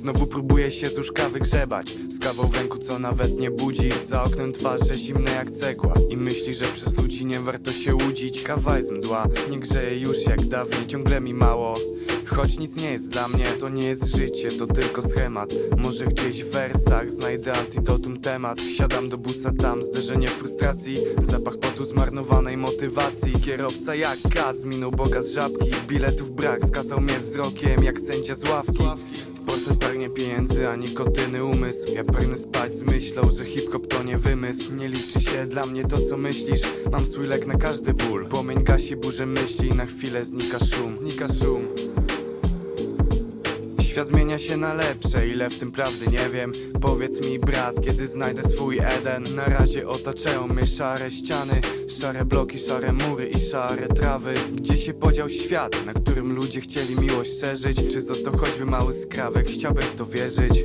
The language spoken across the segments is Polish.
Znowu próbuję się z łóżka wygrzebać. Z kawą w ręku co nawet nie budzi. Za oknem twarze zimne jak cegła. I myśli, że przez ludzi nie warto się łudzić. Kawa jest mdła, nie grzeje już jak dawniej. Ciągle mi mało. Choć nic nie jest dla mnie, to nie jest życie, to tylko schemat. Może gdzieś w wersach znajdę antidotum temat. Wsiadam do busa tam, zderzenie frustracji. Zapach potu zmarnowanej motywacji. Kierowca jak kac, minął boga z żabki. Biletów brak, skazał mnie wzrokiem jak sędzia z ławki Portfel pragnie pieniędzy, a nikotyny umysł. Ja pragnę spać z myślą, że hip-hop to nie wymysł. Nie liczy się dla mnie to co myślisz. Mam swój lek na każdy ból. Płomień gasi burzę myśli i na chwilę znika szum. Znika szum Świat zmienia się na lepsze, ile w tym prawdy nie wiem. Powiedz mi brat, kiedy znajdę swój Eden? Na razie otaczają mnie szare ściany Szare bloki, szare mury i szare trawy. Gdzie się podział świat, na którym ludzie chcieli miłość szerzyć? Czy został choćby mały skrawek, chciałbym w to wierzyć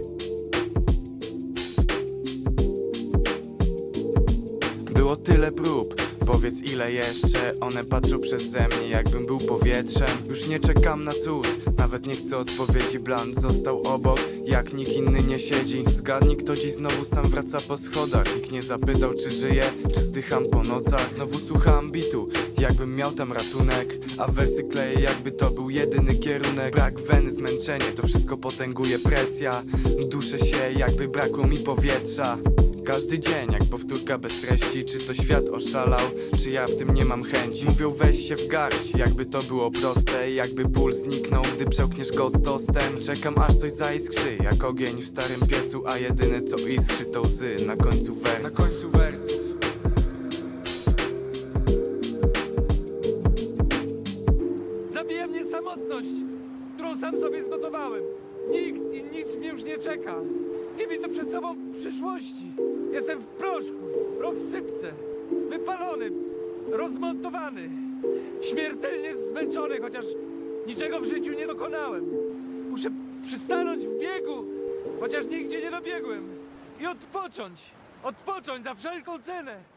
Tyle prób, powiedz ile jeszcze One patrzą przeze mnie jakbym był powietrzem. Już nie czekam na cud, nawet nie chcę odpowiedzi. Bland został obok, jak nikt inny nie siedzi. Zgadnij kto dziś znowu sam wraca po schodach. Nikt nie zapytał czy żyję, czy zdycham po nocach. Znowu słucham bitu, jakbym miał tam ratunek. A wersy kleję jakby to był jedyny kierunek. Brak weny, zmęczenie, to wszystko potęguje presja. Duszę się jakby brakło mi powietrza każdy dzień jak powtórka bez treści. Czy to świat oszalał, czy ja w tym nie mam chęci? Mówią weź się w garść, jakby to było proste Jakby ból zniknął, gdy przełkniesz go z tostem. Czekam aż coś zaiskrzy, jak ogień w starym piecu A jedyne co iskrzy to łzy na końcu wersów Na końcu wersów Zabija mnie samotność, którą sam sobie zgotowałem. Nikt i nic mnie już nie czeka. Nie widzę przed sobą przyszłości. Jestem w proszku, w rozsypce, wypalony, rozmontowany, śmiertelnie zmęczony, chociaż niczego w życiu nie dokonałem. Muszę przystanąć w biegu, chociaż nigdzie nie dobiegłem. I odpocząć, odpocząć za wszelką cenę.